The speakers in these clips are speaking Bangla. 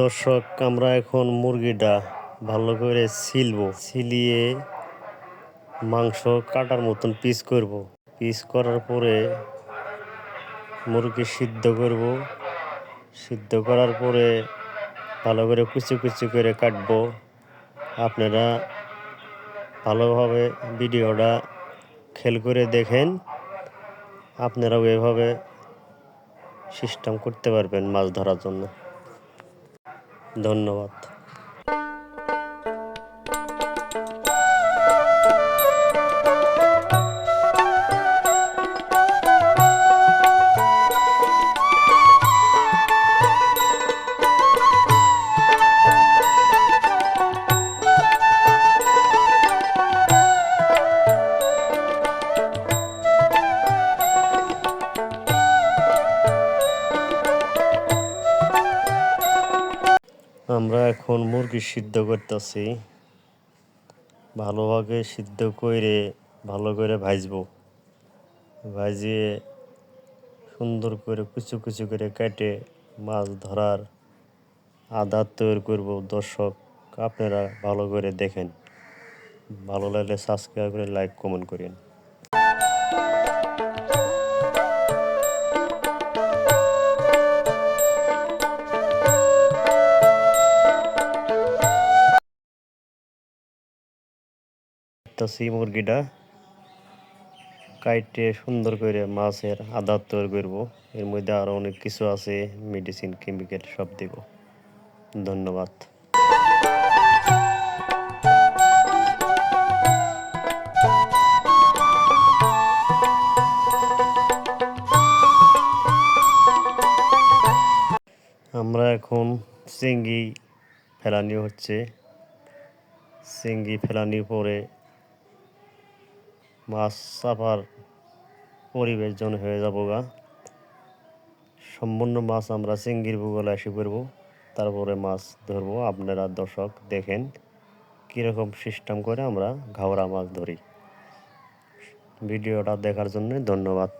দর্শক, আমরা এখন মুরগিটা ভালো করে ছিলব, ছিলিয়ে মাংস কাটার মতন পিস করব। পিস করার পরে মুরগি সিদ্ধ করব। সিদ্ধ করার পরে ভালো করে কুচি কুচি করে কাটব। আপনারা ভালোভাবে ভিডিওটা খেল করে দেখেন। আপনারাও এভাবে সিস্টেম করতে পারবেন মাছ ধরার জন্য। ধন্যবাদ। আমরা এখন মুরগি সিদ্ধ করতেছি। ভালোভাবে সিদ্ধ করে, ভালো করে ভাজবো। ভাজিয়ে সুন্দর করে কুচু কুচু করে কেটে মাছ ধরার আদার তৈরি করব। দর্শক, আপনারা ভালো করে দেখেন। ভালো লাগলে সাবস্ক্রাইব করে লাইক কমেন্ট করেন। কাটতেছি মুরগিটা কাইটে সুন্দর করে মাছের আদার তৈরি করব। এর মধ্যে আরও অনেক কিছু আছে মেডিসিন কেমিক্যাল সব দেব। ধন্যবাদ। আমরা এখন চিংড়ি ফেলানি হচ্ছে। চিংড়ি ফেলানির পরে মাছ চাপার পরিবেশ জন হয়ে যাব গা। সম্পূর্ণ মাছ আমরা চিঙ্গির ভূগোলে এসে করব তারপরে মাছ ধরবো। আপনারা দর্শক দেখেন কীরকম সিস্টেম করে আমরা ঘাওড়া মাছ ধরি। ভিডিওটা দেখার জন্য ধন্যবাদ।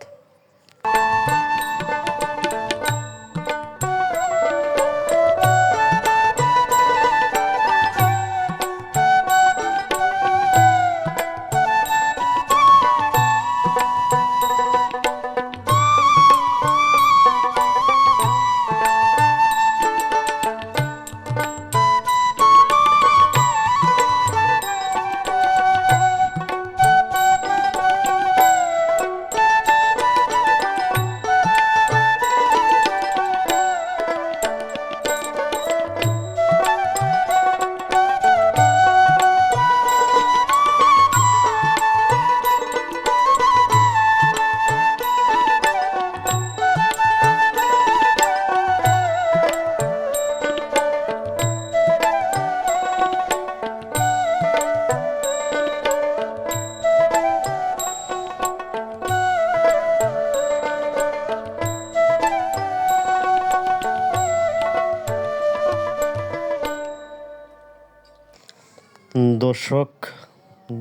দর্শক,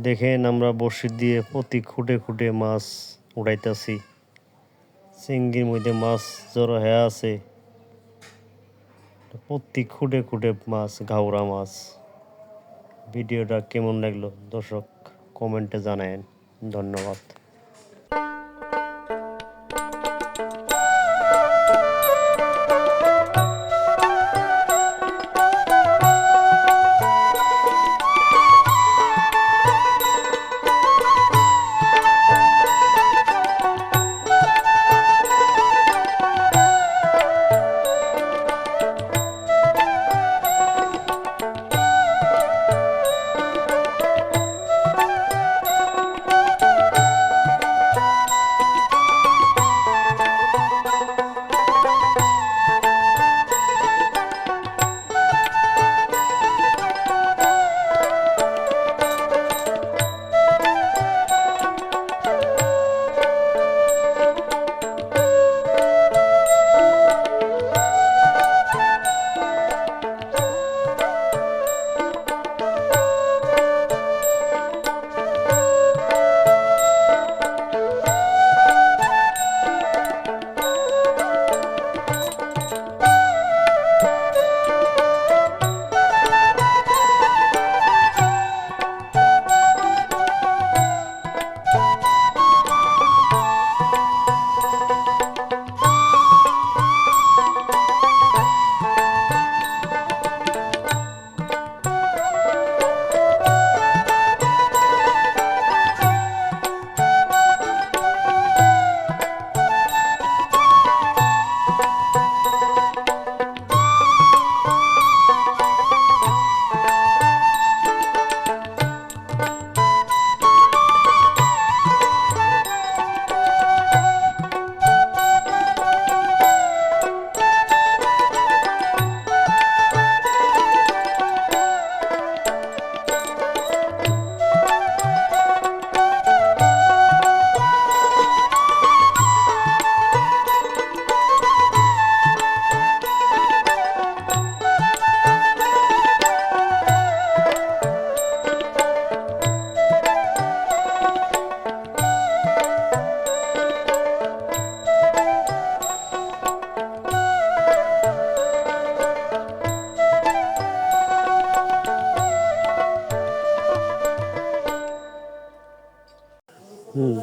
দেখেন আমরা বড়শি দিয়ে প্রতি খুঁটে খুঁটে মাছ উড়াইতেছি। চিংড়ির মধ্যে মাছ জড়ো হয়ে আছে। প্রতি খুঁটে খুঁটে মাছ ঘাওড়া মাছ। ভিডিওটা কেমন লাগল দর্শক, কমেন্টে জানায়েন। ধন্যবাদ।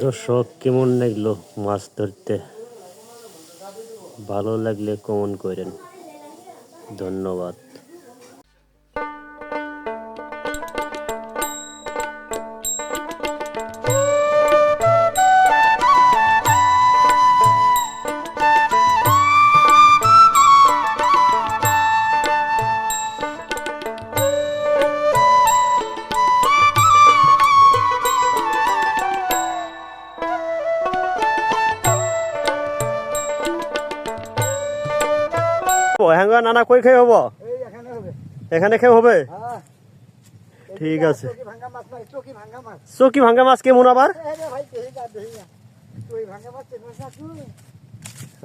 দর্শক কেমন লাগল মাছ ধরতে? ভালো লাগলে কমন করেন। ধন্যবাদ। হ্যাঙ্গা নানা কই খেয়ে হব? এখানে খেয়ে হবে? হ্যাঁ। ঠিক আছে। চকি ভাঙ্গা মাছ কেমন আবার?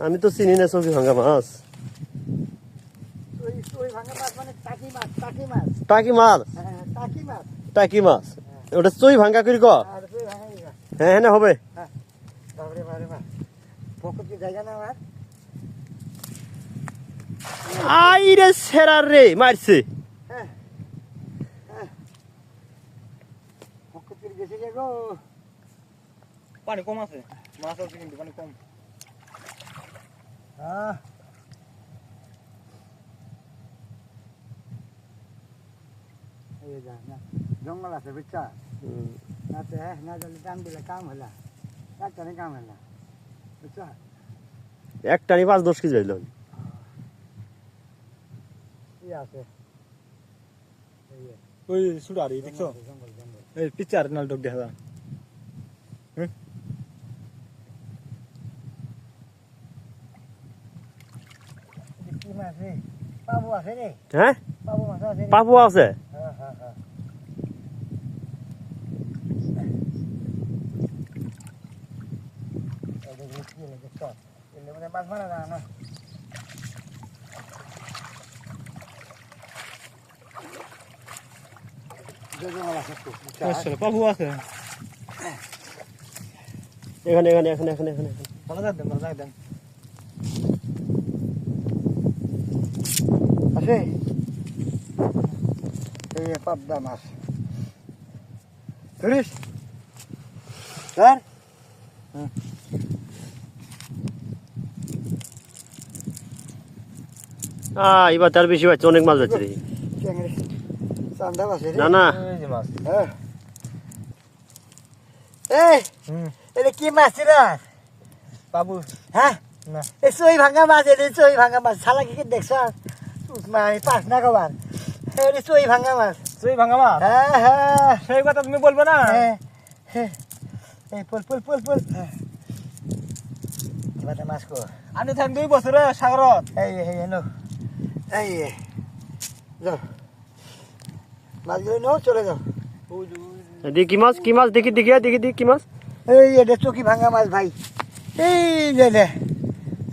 আমি তো চিনি না চকি ভাঙ্গা মাছ। মানে টাকি মাছ টাকি মাছ। টাকি মাছ? হ্যাঁ ওটা চই ভাঙ্গা করি ক? হ্যাঁ হ্যাঁ হবে। পকেটে জায়গা না আমার। আই রে সেরার রে মারছে। পকেটে গেছে যে গো। পানি কম আছে মাছ আছে কিন্তু পানি কম। হ্যাঁ এই যা না জঙ্গল আছে বুঝছা? না তো হ্যাঁ না জলে টান দিলে কাম হলা একটানে কাম হলা বুঝছা? একটা নি পাঁচ দশ কেজি হইল। কি আছে এই যে, ওই সুড়ারি দেখছ জঙ্গল জঙ্গল এই পিচার নালটক দেখা যা এটা কি মাছ রে পাবো আছে রে হ্যাঁ পাবো মাছ আছে রে পাপু আছে হ্যাঁ হ্যাঁ হ্যাঁ এই যে কি লেগে দেখছ এলে মানে মাছ মারা না না যে জঙ্গল আছে এখানে এখানে এখানে এখানে এখানে দেন আছে এই পাবদা মাছ। ধরিস? এবার তার বেশি পাচ্ছে অনেক মাছ যাচ্ছে দেখি চান্দা আছে না না এই মাছ। হ্যাঁ। এই হুম। এটা কি মাছ রে? পাবু হ্যাঁ? না। এই চই ভাঙা মাছ এটা চই ভাঙা মাছ। শালা কি কি দেখছ? মানে পাস না কবার। এটা চই ভাঙা মাছ। সেই ভাঙা মাছ? হ্যাঁ হ্যাঁ। সেই কথা তুমি বলবে না? হ্যাঁ। হ্যাঁ। এই পল পল পল পল মাছ কো। আমি থাক দুই বছরে সাগরত। এই এই এনো এই। যাও। মাছগুলো নাও চলে যাও। দেখি কি মাছ কি মাছ? দেখি দেখি দেখি দেখি কি মাছ? এই এটা চকি ভাঙা মাছ ভাই। এই যে রে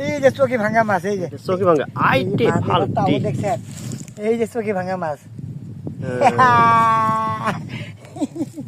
এই যে চকি ভাঙা মাছ এই যে। চকি ভাঙ্গা আইটে এবার দেখছেন? এই যে চকি ভাঙা মাছ। হ্যাঁ।